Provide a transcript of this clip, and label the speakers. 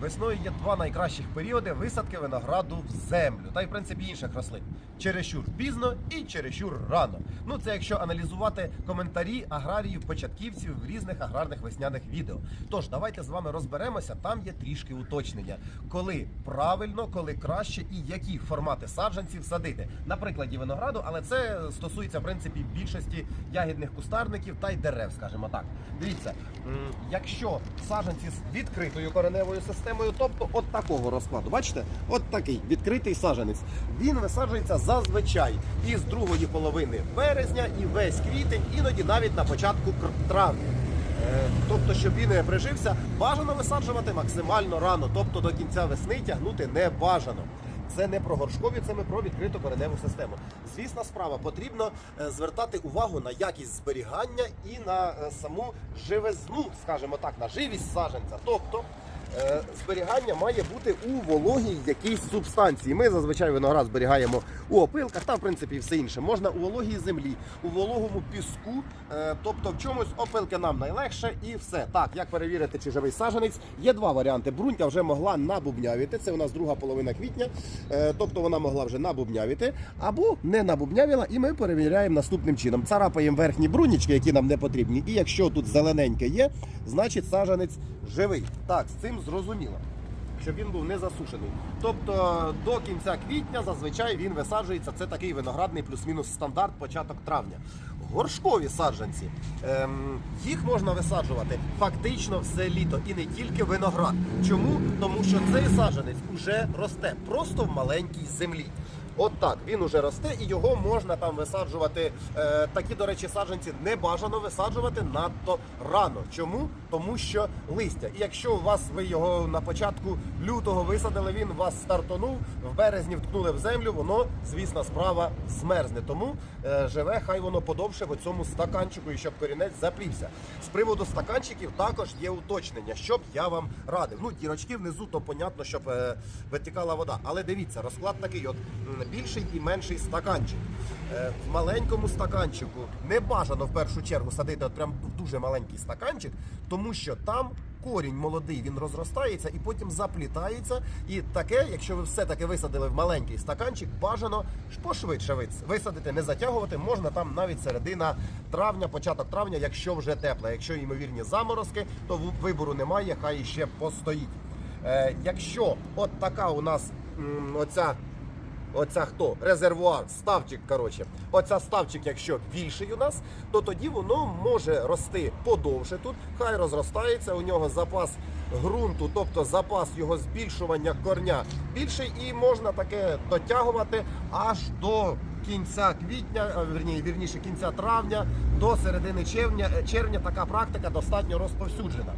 Speaker 1: Весною є два найкращих періоди висадки винограду в землю та й в принципі інших рослин. Чересчур пізно і чересчур рано. Ну це якщо аналізувати коментарі аграріїв, початківців в різних аграрних весняних відео. Тож давайте з вами розберемося. Там є трішки уточнення, коли правильно, коли краще і які формати саджанців садити. На прикладі винограду, але це стосується в принципі більшості ягідних кустарників та й дерев, скажімо так. Дивіться, якщо саджанці з відкритою кореневою системою, тобто от такого розкладу, бачите, от такий відкритий саджанець. Він висаджується зазвичай із другої половини березня і весь квітень, іноді навіть на початку травня. Е, Тобто, щоб він не прижився, бажано висаджувати максимально рано, тобто до кінця весни тягнути не бажано. Це не про горшкові, це ми про відкриту кореневу систему. Звісна справа, потрібно е, звертати увагу на якість зберігання і на е, саму живизну, скажімо так, на живість саджанця. Тобто зберігання має бути у вологій якійсь субстанції. Ми зазвичай виноград зберігаємо у опилках та в принципі все інше. Можна у вологій землі, у вологому піску, е, тобто в чомусь опилки нам найлегше і все. Так, як перевірити, чи живий саджанець? Є два варіанти. Брунька вже могла набубнявіти. Це у нас друга половина квітня, е, тобто вона могла вже набубнявіти, або не набубнявіла, і ми перевіряємо наступним чином. Царапаємо верхні брунічки, які нам не потрібні. І якщо тут зелененьке є, значить саджанець живий. Так, з цим зрозуміло щоб він був не засушений. Тобто до кінця квітня зазвичай він висаджується. Це такий виноградний плюс-мінус стандарт початок травня. Горшкові саджанці ем, їх можна висаджувати фактично все літо і не тільки виноград. Чому? Тому що цей саджанець уже росте просто в маленькій землі. От так, він уже росте і його можна там висаджувати. Е, такі, до речі, саджанці не бажано висаджувати надто рано. Чому? Тому що листя. І якщо у вас ви його на початку лютого висадили, він вас стартонув, в березні вткнули в землю, воно, звісно, справа змерзне. Тому е, живе, хай воно подовше в цьому стаканчику і щоб корінець заплівся. З приводу стаканчиків також є уточнення, що б я вам радив. Ну, дірочки внизу, то понятно, щоб е, витікала вода. Але дивіться, розклад такий: от більший і менший стаканчик. Е, в маленькому стаканчику не бажано в першу чергу садити от прям в дуже маленький стаканчик, тому що там. Корінь молодий, він розростається і потім заплітається. І таке, якщо ви все-таки висадили в маленький стаканчик, бажано пошвидше висадити, не затягувати. Можна там навіть середина травня, початок травня, якщо вже тепло. Якщо ймовірні заморозки, то вибору немає, хай ще постоїть. Е, якщо от така у нас оця Оця хто? Резервуар, ставчик, коротше. Оця ставчик, якщо більший у нас, то тоді воно може рости подовше тут. Хай розростається, у нього запас ґрунту, тобто запас його збільшування корня більший, і можна таке дотягувати аж до кінця квітня, а, вірні, вірніше кінця травня, до середини червня. Червня така практика достатньо розповсюджена.